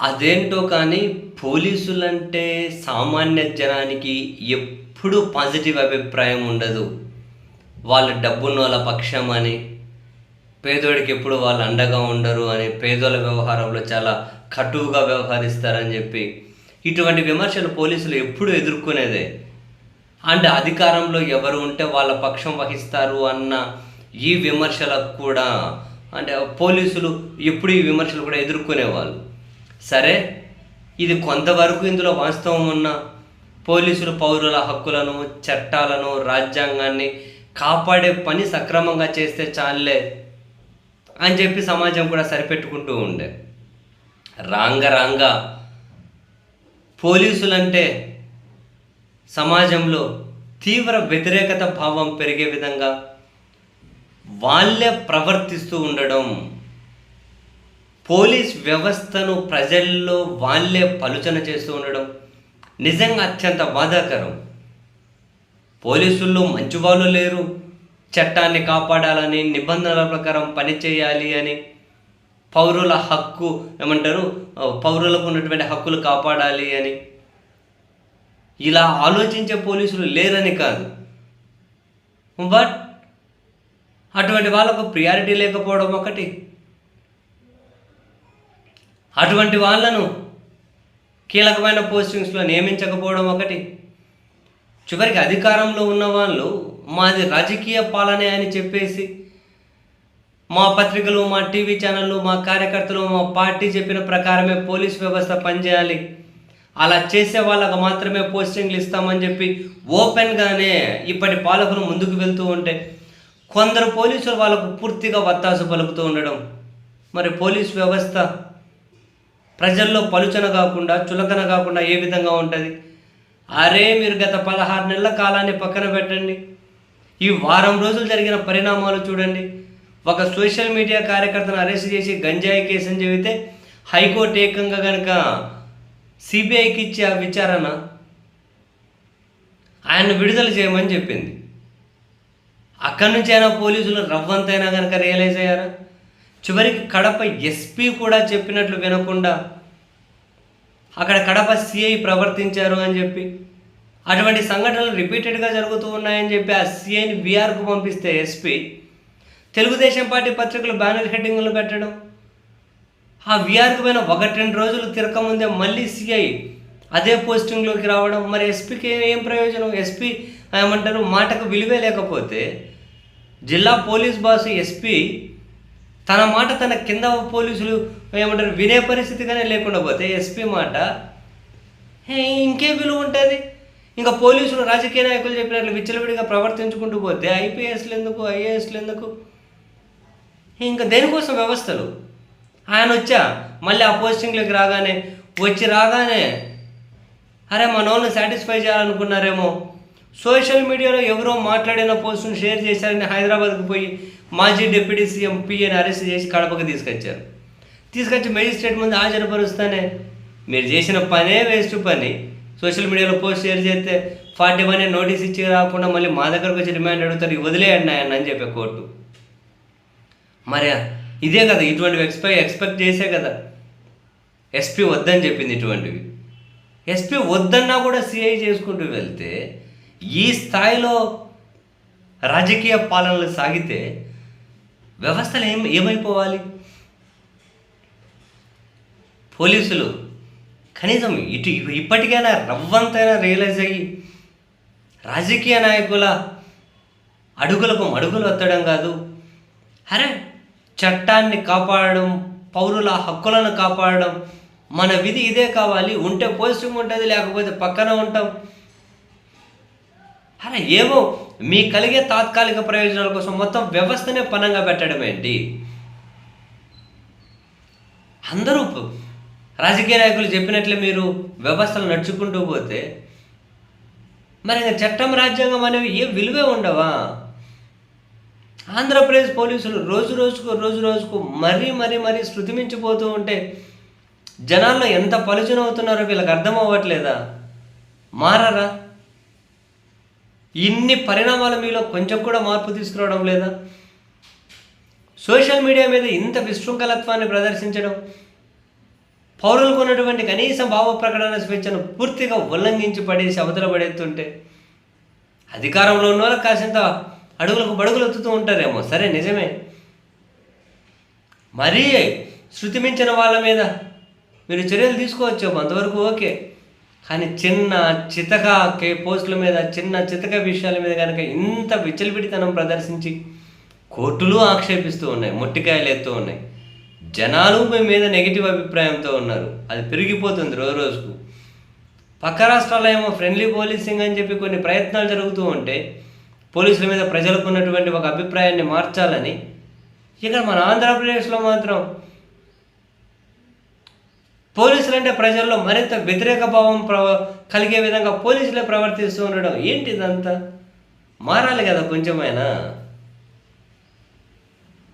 అదేంటో కానీ పోలీసులంటే సామాన్య జనానికి ఎప్పుడూ పాజిటివ్ అభిప్రాయం ఉండదు. వాళ్ళ డబ్బున్న వాళ్ళ పక్షం అని పేదోడికి ఎప్పుడు వాళ్ళు అండగా ఉండరు అని పేదోళ్ళ వ్యవహారంలో చాలా కటువుగా వ్యవహరిస్తారని చెప్పి ఇటువంటి విమర్శలు పోలీసులు ఎప్పుడూ ఎదుర్కొనేదే. అండ్ అధికారంలో ఎవరు ఉంటే వాళ్ళ పక్షం వహిస్తారు అన్న ఈ విమర్శలకు కూడా అంటే పోలీసులు ఎప్పుడు ఈ విమర్శలు కూడా ఎదుర్కొనేవాళ్ళు. సరే ఇది కొంతవరకు ఇందులో వాస్తవం ఉన్న పోలీసులు పౌరుల హక్కులను చట్టాలను రాజ్యాంగాన్ని కాపాడే పని సక్రమంగా చేస్తే చాలే అని చెప్పి సమాజం కూడా సరిపెట్టుకుంటూ ఉండే. రాంగ రాంగ పోలీసులంటే సమాజంలో తీవ్ర వ్యతిరేకత భావం పెరిగే విధంగా వాళ్ళే ప్రవర్తిస్తూ ఉండడం పోలీస్ వ్యవస్థను ప్రజల్లో వాళ్ళే పలుచన చేస్తూ ఉండడం నిజంగా అత్యంత బాధాకరం. పోలీసుల్లో మంచి వాళ్ళు లేరు. చట్టాన్ని కాపాడాలని నిబంధనల ప్రకారం పనిచేయాలి అని పౌరుల హక్కు ఏమంటారు? పౌరులకు ఉన్నటువంటి హక్కులు కాపాడాలి అని. ఇలా ఆలోచించే పోలీసులు లేరని కాదు. బట్ అటువంటి వాళ్ళకు ప్రియారిటీ లేకపోవడం ఒకటి. అటువంటి వాళ్ళను కీలకమైన పోస్టింగ్స్లో నియమించకపోవడం ఒకటి. చివరికి అధికారంలో ఉన్న వాళ్ళు మాది రాజకీయ పాలనే అని చెప్పేసి మా పత్రికలు మా టీవీ ఛానళ్ళు మా కార్యకర్తలు మా పార్టీ చెప్పిన ప్రకారమే పోలీస్ వ్యవస్థ పనిచేయాలి. అలా చేసే వాళ్ళకు మాత్రమే పోస్టింగ్లు ఇస్తామని చెప్పి ఓపెన్గానే ఇప్పటి పాలకులు ముందుకు వెళ్తూ ఉంటే కొందరు పోలీసులు వాళ్ళకు పూర్తిగా వత్తాసు పలుకుతూ ఉండడం. మరి పోలీస్ వ్యవస్థ ప్రజల్లో పలుచన కాకుండా చులకన కాకుండా ఏ విధంగా ఉంటుంది? అరే మీరు గత పదహారు నెలల కాలాన్ని పక్కన పెట్టండి. ఈ వారం రోజులు జరిగిన పరిణామాలు చూడండి. ఒక సోషల్ మీడియా కార్యకర్తను అరెస్ట్ చేసి గంజాయి కేసు అని చెబితే హైకోర్టు ఏకంగా కనుక సిబిఐకి ఇచ్చే ఆ విచారణ ఆయన్ను విడుదల చేయమని చెప్పింది. అక్కడి నుంచి అయినా పోలీసులు రవ్వంతైనా కనుక రియలైజ్ అయ్యారా? చివరికి కడప ఎస్పీ కూడా చెప్పినట్లు వినకుండా అక్కడ కడప సిఐ ప్రవర్తించారు అని చెప్పి అటువంటి సంఘటనలు రిపీటెడ్గా జరుగుతూ ఉన్నాయని చెప్పి ఆ సిఐని బీఆర్కు పంపిస్తే ఎస్పీ తెలుగుదేశం పార్టీ పత్రికలు బ్యానర్ హెడ్డింగ్లు పెట్టడం ఆ విఆర్కు పైన ఒకటి రెండు రోజులు తిరకముందే మళ్ళీ సిఐ అదే పోస్టింగ్లోకి రావడం మరి ఎస్పీకి ఏం ప్రయోజనం? ఎస్పీ ఏమంటారు? మాటకు విలువే లేకపోతే జిల్లా పోలీస్ బాస్ ఎస్పీ తన మాట తన కింద పోలీసులు ఏమంటారు వినే పరిస్థితిగానే లేకుండా పోతే ఎస్పీ మాట ఇంకే విలువ ఉంటుంది. ఇంకా పోలీసులు రాజకీయ నాయకులు చెప్పినట్లు విచ్చలవిడిగా ప్రవర్తించుకుంటూ పోతే ఐపీఎస్లు ఎందుకు ఐఏఎస్లు ఎందుకు? ఇంకా దేనికోసం వ్యవస్థలు? ఆయన వచ్చా మళ్ళీ ఆ పోస్టింగ్లోకి రాగానే వచ్చి రాగానే అరే మా నోన్ను సాటిస్ఫై చేయాలనుకున్నారేమో. సోషల్ మీడియాలో ఎవరో మాట్లాడిన పోస్టును షేర్ చేశారని హైదరాబాద్కి పోయి మాజీ డిప్యూటీ సీఎం పిఎన్ అరెస్ట్ చేసి కడపకు తీసుకొచ్చారు. తీసుకొచ్చి మెజిస్ట్రేట్ ముందు హాజరుపరుస్తానే. మీరు చేసిన పనే వేస్ట్ పని. సోషల్ మీడియాలో పోస్ట్ షేర్ చేస్తే ఫార్టీ వన్ నోటీస్ ఇచ్చి రాకుండా మళ్ళీ మా దగ్గరకు వచ్చి రిమాండ్ అడుగుతారు వదిలేయండి ఆయన అని చెప్పే కోర్టు. మరి ఇదే కదా ఇటువంటివి ఎక్స్పెక్ట్ ఎక్స్పెక్ట్ చేసే కదా. ఎస్పీ వద్దని చెప్పింది ఇటువంటివి. ఎస్పీ వద్దన్నా కూడా సిఐ చేసుకుంటూ వెళ్తే ఈ స్థాయిలో రాజకీయ పాలనలు సాగితే వ్యవస్థలు ఏం ఏమైపోవాలి? పోలీసులు కనీసం ఇటు ఇప్పటికైనా రవ్వంతైనా రియలైజ్ అయ్యి రాజకీయ నాయకుల అడుగులకు మడుగులు ఎత్తడం కాదు. అరే చట్టాన్ని కాపాడడం పౌరుల హక్కులను కాపాడడం మన విధి ఇదే కావాలి. ఉంటే పోస్టింగ్ ఉంటుంది లేకపోతే పక్కన ఉంటాం. అరే ఏమో మీ కలిగే తాత్కాలిక ప్రయోజనాల కోసం మొత్తం వ్యవస్థనే పనంగా పెట్టడం ఏంటి? అందరూ రాజకీయ నాయకులు చెప్పినట్లే మీరు వ్యవస్థలు నడుచుకుంటూ పోతే మరి ఇంకా చట్టం రాజ్యాంగం అనేవి ఏ విలువే ఉండవా? ఆంధ్రప్రదేశ్ పోలీసులు రోజు రోజుకు రోజు రోజుకు మరీ మరీ మరీ శృతి మించిపోతూ ఉంటే జనాల్లో ఎంత పలుచన అవుతున్నారో వీళ్ళకి అర్థం అవ్వట్లేదా? మారరా? ఇన్ని పరిణామాలు మీలో కొంచెం కూడా మార్పు తీసుకురావడం లేదా? సోషల్ మీడియా మీద ఇంత విశృంఖలత్వాన్ని ప్రదర్శించడం పౌరులకు ఉన్నటువంటి కనీసం భావ ప్రకటన స్వేచ్ఛను పూర్తిగా ఉల్లంఘించి పడేసి అవతల పడేస్తుంటే అధికారంలో ఉన్న వాళ్ళకి కాసింత అడుగులకు బడుగులు ఎత్తుతూ ఉంటారేమో. సరే నిజమే. మరీ శృతి మించిన వాళ్ళ మీద మీరు చర్యలు తీసుకోవచ్చు అంతవరకు ఓకే. కానీ చిన్న చితక కే పోస్టుల మీద చిన్న చితక విషయాల మీద కనుక ఇంత విచ్చలవిడితనం ప్రదర్శించి కోర్టులు ఆక్షేపిస్తూ ఉన్నాయి మొట్టికాయలు ఎత్తూ ఉన్నాయి. జనాలు మీ మీద నెగిటివ్ అభిప్రాయంతో ఉన్నారు. అది పెరిగిపోతుంది రోజు రోజుకు. పక్క రాష్ట్రాల్లో ఏమో ఫ్రెండ్లీ పోలీసింగ్ అని చెప్పి కొన్ని ప్రయత్నాలు జరుగుతూ ఉంటే పోలీసుల మీద ప్రజలకు ఉన్నటువంటి ఒక అభిప్రాయాన్ని మార్చాలని ఇక్కడ మన ఆంధ్రప్రదేశ్లో మాత్రం పోలీసులు అంటే ప్రజల్లో మరింత వ్యతిరేక భావం ప్ర కలిగే విధంగా పోలీసులే ప్రవర్తిస్తూ ఉండడం ఏంటి ఇదంతా మారాలి కదా కొంచెమైనా.